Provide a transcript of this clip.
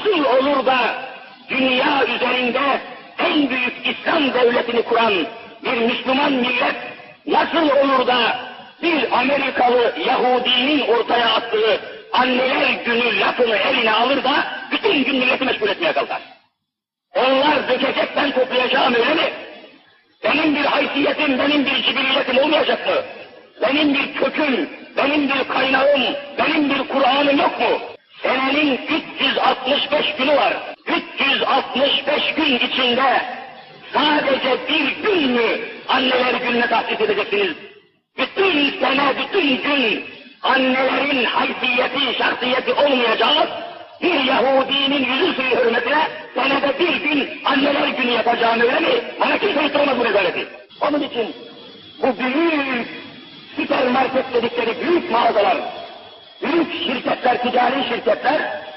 nasıl olur da dünya üzerinde en büyük İslam devletini kuran bir Müslüman millet nasıl olur da bir Amerikalı Yahudinin ortaya attığı anneler günü lafını eline alır da bütün gün milleti meşgul etmeye kalkar. Onlar dökecek ben toplayacağım öyle mi? Benim bir haysiyetim, benim bir cibiliyetim olmayacak mı? Benim bir köküm, benim bir kaynağım, benim bir Kur'an'ım yok mu? Senenin 365 günü var. 365 gün içinde sadece bir gün mü anneler gününe tahsis edeceksiniz? Bütün sene, bütün gün annelerin haysiyeti, şahsiyeti olmayacak. Bir Yahudinin yüzü suyu hürmetine senede bir gün anneler günü yapacağını öyle mi? Bana kimse yutturamaz bu rezaleti. Onun için bu büyük süpermarket dedikleri büyük mağazalar, büyük şirketler, ticari şirketler